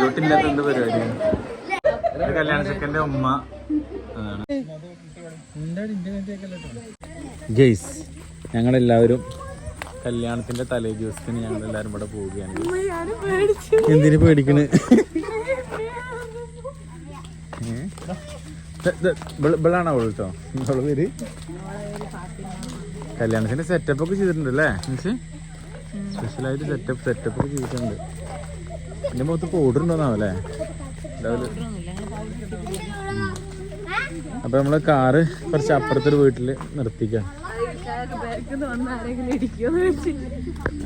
വീട്ടില്ലാത്ത എന്ത് പരിപാടിയാണ് കല്യാണ ചെക്കന്റെ ഉമ്മ. ഗെയ്സ് ഞങ്ങളെല്ലാവരും കല്യാണത്തിന്റെ തലേ ദിവസത്തിന് ഞങ്ങൾ എല്ലാവരും ഇവിടെ പോവുകയാണ്. എന്തിനു പേടിക്കണ്? ഇവളാണോ അവൾ കേട്ടോ അവൾ പേര്? കല്യാണത്തിന്റെ സെറ്റപ്പ് ഒക്കെ ചെയ്തിട്ടുണ്ട് അല്ലേ? മീൻസ് സ്പെഷ്യലായിട്ട് സെറ്റപ്പ് സെറ്റപ്പ് ഒക്കെ ചെയ്തിട്ടുണ്ട്. എന്റെ മുഖത്ത് പൗഡർ ഉണ്ടോന്നാവല്ലേ അപ്പൊ നമ്മൾ കാറ് കുറച്ച് അപ്പുറത്തൊരു വീട്ടിൽ നിർത്തിക്കാം.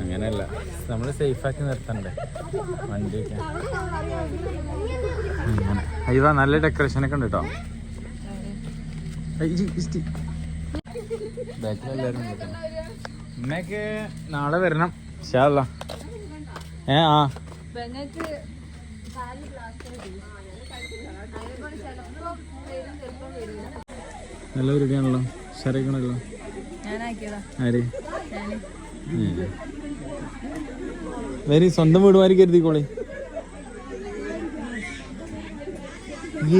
അങ്ങനെയല്ല. നമ്മൾ സേഫാക്കി നിർത്തണ്ടേ. വണ്ടിയൊക്കെ. അങ്ങനെ അയ്യോ നല്ല ഡെക്കറേഷൻ ഒക്കെ ഉണ്ട് കേട്ടോ. ബാക്കിലെല്ലാരും നാളെ വരണം. ഏ ആ. നല്ല പരിപാടിയാണല്ലോ ശരക്കണല്ലോ ആര്? വരി സ്വന്തം വീട് മാറി കരുതിക്കോളെ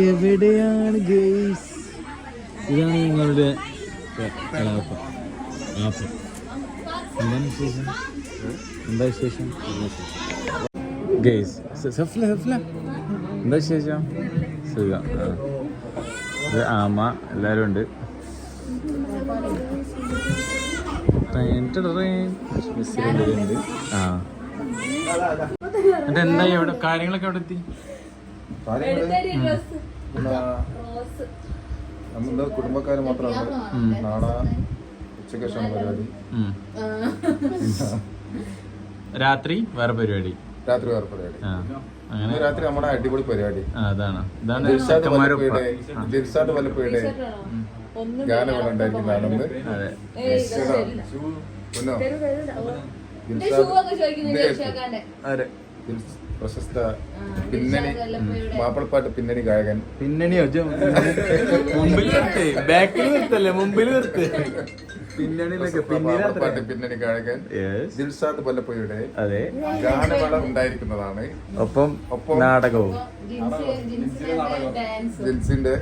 എവിടെയാണ് ഗെയ്സ് ഇതാണ് നിങ്ങളുടെ എന്താണ് വിശേഷം? എന്താ വിശേഷം. ഗെയ്സ് സഫ്ല സഫ്ല എന്താ വിശേഷം സുഖം. ഇത് ആമ. എല്ലാവരും ഉണ്ട്. മിസ്സിലുണ്ട് ആ. എന്നിട്ട് എവിടെ? കാര്യങ്ങളൊക്കെ എവിടെ എത്തി? നമ്മുടെ കുടുംബക്കാര് മാത്രമാണ്. നാളെ ഉച്ചയ്ക്ക് പരിപാടി. രാത്രി വേറെ പരിപാടി. രാത്രി വേറെ പരിപാടി. അങ്ങനെ. രാത്രി നമ്മുടെ അടിപൊളി പരിപാടി. അതാണ്. ഇതാണ് ദിൽഷാദ് ചെക്കന്മാരൊപ്പം വല്ലപ്പയുടെ ദിൽഷാദ് വല്ലപ്പയുടെ ഗാനം ഉണ്ടായിരിക്കുന്നതാണെന്ന് പ്രശസ്ത പിന്നണി മാപ്പിളപ്പാട്ട് പിന്നണി ഗായകൻ. പിന്നണിയോ? മുമ്പിൽ നിർത്തേ. ബാക്കിൽ നിർത്തല്ലേ? മുമ്പിൽ നിർത്ത്. പിന്നണിയിലൊക്കെ പിന്നീട് പിന്നണി ഗായകൻ ദിൽസാദ് വല്ലപ്പുഴയുടെ അതെ. ഗാനമേള ഉണ്ടായിരിക്കുന്നതാണ്. ഒപ്പം ഒപ്പം നാടകവും. ദിൽസിന്റെ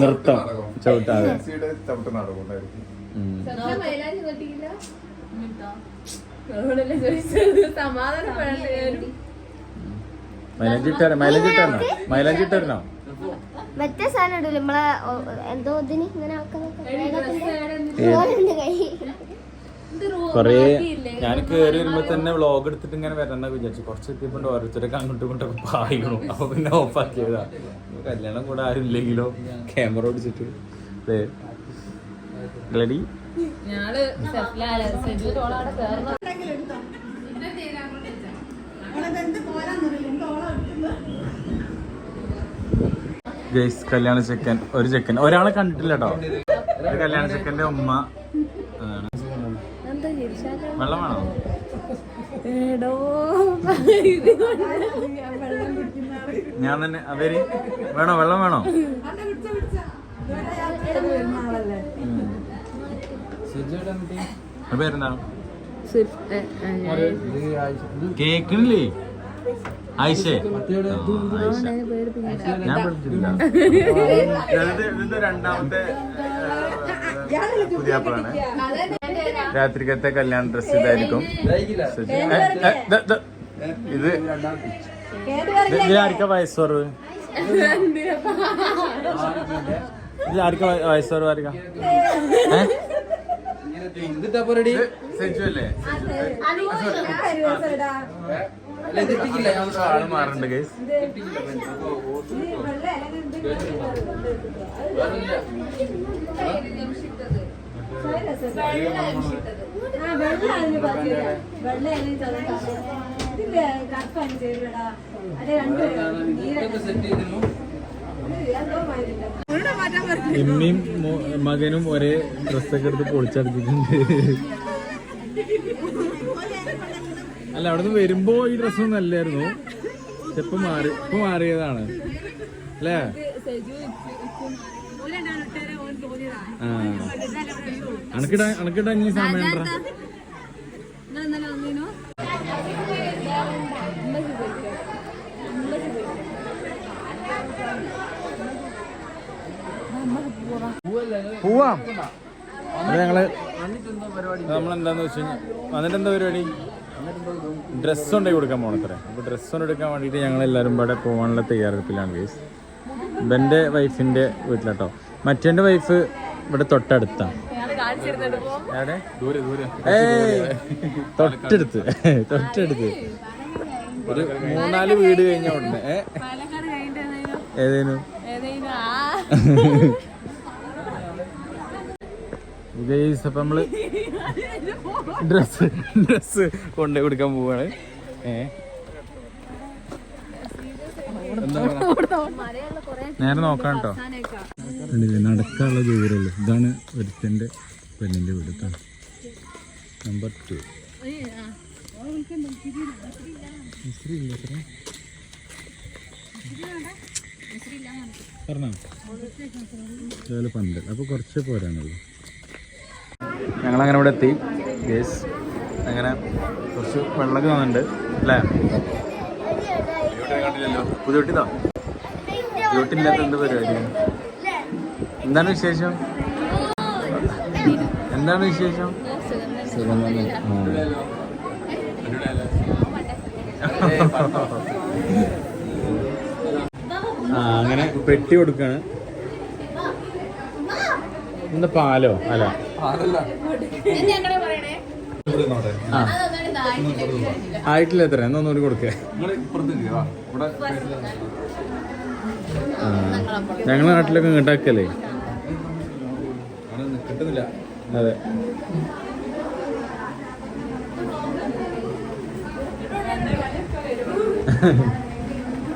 നൃത്തം ചവിട്ടാതെ. ചവിട്ട് നാടകം ഉണ്ടായിരിക്കും. ഉം. മൈലാഞ്ചി ഇട്ടാരോ മറ്റേ സാധനം ഇടില്ല നമ്മളെ എന്തോ ഇതിന് ഇങ്ങനെ കൊറേ ഞാൻ കേറി വരുമ്പോ തന്നെ വ്ളോഗ് എടുത്തിട്ട് ഇങ്ങനെ വരണ്ട വിചാരിച്ചു. കുറച്ച് എത്തിയപ്പോ ഓരോരുത്തരൊക്കെ അങ്ങോട്ടും ഇങ്ങോട്ടും പായിക്കണു അപ്പൊ പിന്നെ ഓഫ് ആക്കിയതാ. കല്യാണം കൂടെ ആരും? ഇല്ലെങ്കിലോ ക്യാമറ ഓടിച്ചിട്ട് ഞങ്ങൾ കേറണം ഗൈസ് കല്യാണ ചെക്കൻ ഒരു ചെക്കൻ. ഒരാളെ കണ്ടിട്ടില്ല കേട്ടോ കല്യാണ ചെക്കന്റെ ഉമ്മ. വെള്ളം വേണോ? ഞാൻ തന്നെ അവർ വേണോ? വെള്ളം വേണോ? പേരെന്താ കേക്കണില്ലേ? ആയിഷേ. ഞാൻ ഇതിന്റെ രണ്ടാമത്തെ പുതിയാപ്പിളാണ് രാത്രിക്കത്തെ കല്യാണ ഡ്രസ് ഇതായിരിക്കും. ഇത് ഇതിലാർക്ക വയസ്സോറ് ഇതിലാർക്ക വയസ്സോറ് ആർക്ക? സെജു അല്ലേ? ആൾ ഗൈസ് ഇമ്മയും മകനും ഒരേ ഡ്രസ്സൊക്കെ എടുത്ത് പൊളിച്ചടിച്ചിട്ടുണ്ട്. അല്ല അവിടെ നിന്ന് വരുമ്പോ ഈ ഡ്രസ്സൊന്നും അല്ലായിരുന്നു. ഇപ്പൊ മാറി ഇപ്പൊ മാറിയതാണ്. അല്ലേ? അണക്കിടാ അണക്കിടാ ഇനി സമയം പോവാം. അത് ഞങ്ങൾ നമ്മളെന്താന്ന് വെച്ച് വന്നിട്ടെന്താ പരിപാടി? ഡ്രസ്സ് കൊണ്ടുപോയി കൊടുക്കാൻ പോകണത്രേ അപ്പോൾ ഡ്രസ്സ് കൊണ്ട് എടുക്കാൻ വേണ്ടിയിട്ട് ഞങ്ങൾ എല്ലാവരും ഇവിടെ പോകാനുള്ള തയ്യാറെടുപ്പിലാണ് ഗേസ് ഇവന്റെ വൈഫിന്റെ വീട്ടിലാട്ടോ. മറ്റേന്റെ വൈഫ് ഇവിടെ തൊട്ടടുത്താണ്. തൊട്ടടുത്ത്. തൊട്ടടുത്ത്. ഒരു മൂന്നാൽ വീട് കഴിഞ്ഞ ഉടനെ. ഏതേനു ആ. ഗൈസ് അപ്പം നമ്മൾ ഡ്രസ് ഡ്രസ് കൊണ്ടു കൊടുക്കാൻ പോവാണ്. നേരെ നോക്കാം കേട്ടോ. നടക്കാനുള്ള ദൂരമുള്ളൂ. ഇതാണ് ഒരുത്തന്റെ പെണ്ണിന്റെ വീട് നമ്പർ ടു പറഞ്ഞോ? പണ്ട്. അപ്പോൾ കുറച്ച് പോരാനുള്ളൂ. ഞങ്ങളങ്ങനെ ഇവിടെ എത്തി. ഗേസ് അങ്ങനെ കുറച്ച് വെള്ളമൊക്കെ വന്നിട്ടുണ്ട്. അല്ലേ? പുതിയ വീട്ടിലോ വീട്ടില്ലാത്ത എന്ത് പരിപാടി? എന്താണ് വിശേഷം? എന്താണ് വിശേഷം? അങ്ങനെ പെട്ടി കൊടുക്കാണ്. എന്താ പാലോ? അല്ല. ആയിട്ടില്ല എത്ര? എന്നാ ഒന്നുകൂടി കൊടുക്കേ. ആ. ഞങ്ങളെ നാട്ടിലൊക്കെ ഇങ്ങോട്ടാക്കല്ലേ? കിട്ടുന്നില്ല. അതെ.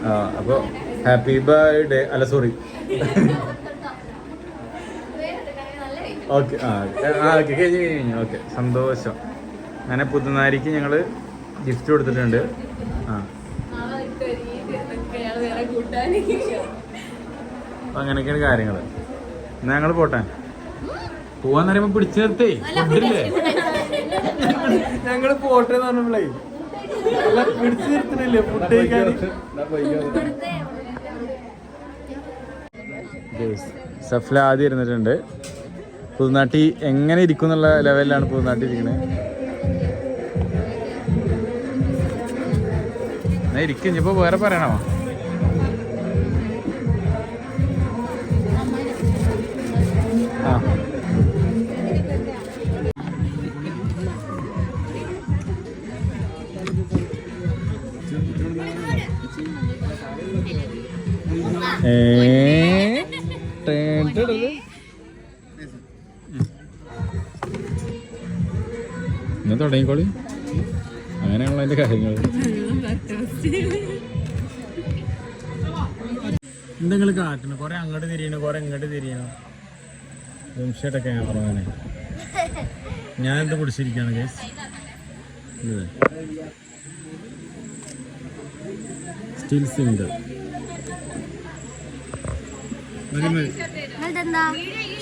ആ അപ്പോൾ ഹാപ്പി ബർത്ത്ഡേ. അല്ല സോറി. ഓക്കെ ആ ഓക്കെ കഴിഞ്ഞു കഴിഞ്ഞു ഓക്കെ സന്തോഷം. അങ്ങനെ പുതുനാരിക്ക് ഞങ്ങൾ ഗിഫ്റ്റ് കൊടുത്തിട്ടുണ്ട്. ആ. അപ്പം അങ്ങനെയൊക്കെയാണ് കാര്യങ്ങൾ എന്നാ ഞങ്ങൾ പോട്ടെ. പോവാന്ന് പറയുമ്പോ പിടിച്ചു നിർത്തേ. ഫുഡില്ലേ? ഞങ്ങൾ പോട്ടെ എന്ന് പറഞ്ഞപ്പോഴേ അല്ല പിടിച്ചു നിർത്തണില്ലേ? ഫുഡ് സഫ്ല ആദ്യം ഇരുന്നിട്ടുണ്ട്. പുതുനാട്ടി എങ്ങനെ ഇരിക്കും എന്നുള്ള ലെവലിലാണ് പുതുനാട്ടി ഇരിക്കുന്നത് ഇരിക്കും ഇപ്പൊ വേറെ പറയണമോ ആ. ഏ ടേൻ തുടങ്ങിക്കോളി. അങ്ങനെയാണല്ലോ അതിന്റെ കാര്യങ്ങൾ. എന്തെങ്കിലും കാട്ടണം. കുറെ അങ്ങോട്ട് തിരിയണം കുറെ ഇങ്ങോട്ട് തിരിയണം. ഞാൻ ക്യാമറമാനെ ഞാൻ എന്താ കുടിച്ചിരിക്കാണ് case still single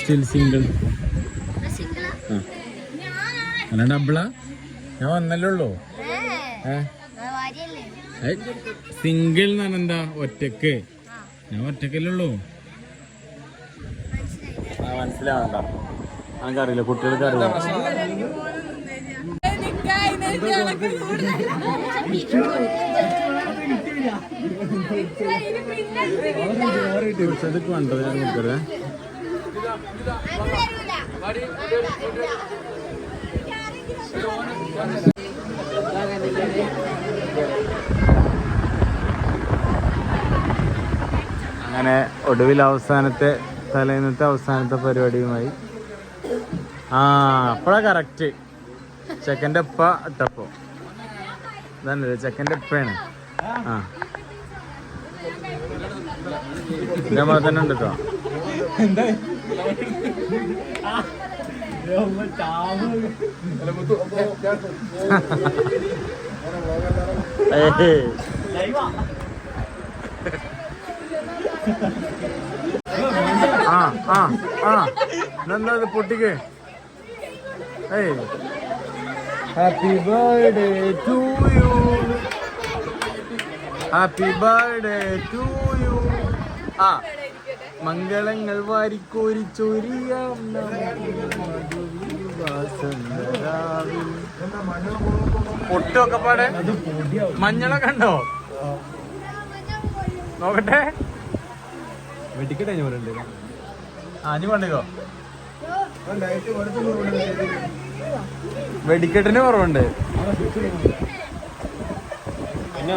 still single അല്ല ഡബിളാ ഞാൻ വന്നല്ലേ ഉള്ളൂ? സിംഗിൾ എന്നാണ് എന്താ ഒറ്റയ്ക്ക്? ഞാൻ ഒറ്റക്കല്ലേ ഉള്ളൂ. ആ മനസ്സിലാവണ്ട. എനിക്കറിയില്ല കുട്ടികൾക്ക് അറിയില്ല. വേണ്ടത് ഞാൻ അങ്ങനെ ഒടുവിൽ അവസാനത്തെ തലേന്നത്തെ അവസാനത്തെ പരിപാടിയുമായി. ആ അപ്പഴാ കറക്റ്റ് ചെക്കന്റെ ഉപ്പ ഇട്ടപ്പോ. ഇതല്ലേ ചെക്കന്റെ ഉപ്പയാണ്. ആ. നമ്മളെ തന്നെ ഉണ്ട് കേട്ടോ. ആ ആ ആ എന്താ ഇത് പൊട്ടിക്ക് ഏയ് happy birthday to you happy birthday to you ആ മംഗളങ്ങൾ വാരിക്കോരി ചൊരിയാം പൊട്ടൊക്കെ പാടെ? മഞ്ഞളൊക്കെ ഉണ്ടോ? നോക്കട്ടെ. വെടിക്കട്ടെ ഞാൻ ആഞ്ഞു പണ്ടിക്കോ? വെടിക്കെട്ടിന് കുറവുണ്ട്. പിന്നെ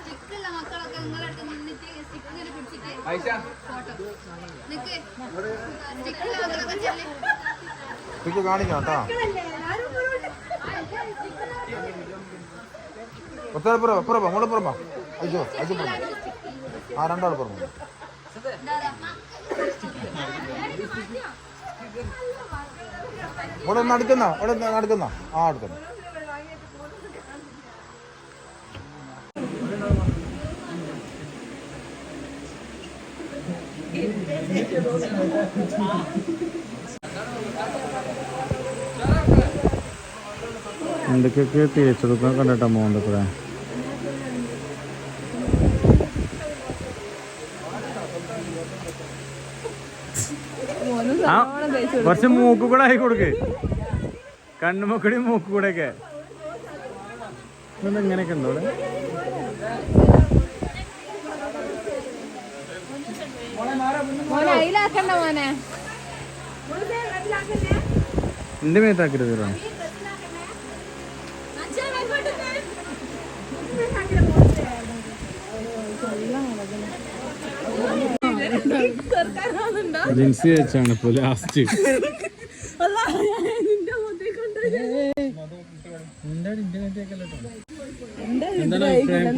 സ്റ്റിക്കുള്ള മക്കളൊക്കെ നിന്നിട്ട് സ്റ്റിക്ക് ഇങ്ങനെ പിടിച്ചിട്ട് ഫോട്ടോ. നിക്ക് സ്റ്റിക്കുള്ള മക്കളൊക്കെ ചെല്ല്. ഇത് കാണിക്കണം കേട്ടോ. ഒത്തര പുറ പുറപ്പാ അങ്ങോട്ട് പുറപ്പാ അയ്യോ അയ്യോ പുറമ ആ രണ്ടാൾ പുറമ ഇവിടെ നടക്കുന്ന ഇവിടെ നടക്കുന്ന ആ അടുക്കുന്ന എന്തൊക്കെയൊക്കെ തിരിച്ചെടുക്കാൻ കണ്ടിട്ടാ മോന്തക്കൂടെ ആ കുറച്ച് മൂക്ക് കൂടെ ആയി കൊടുക്ക്. കണ്ണുമൊക്കടി മൂക്ക് കൂടെ ഒക്കെ ഇങ്ങനെയൊക്കെ ഉണ്ടോ ഇവിടെ മോനെ അതിലാക്കണ്ട മോനെ. എന്റെ മേത്താക്കരുത് ജിൻസി വെച്ചാണ് ഇപ്പൊ ലാസ്റ്റ് എന്താണ് അഭിപ്രായം?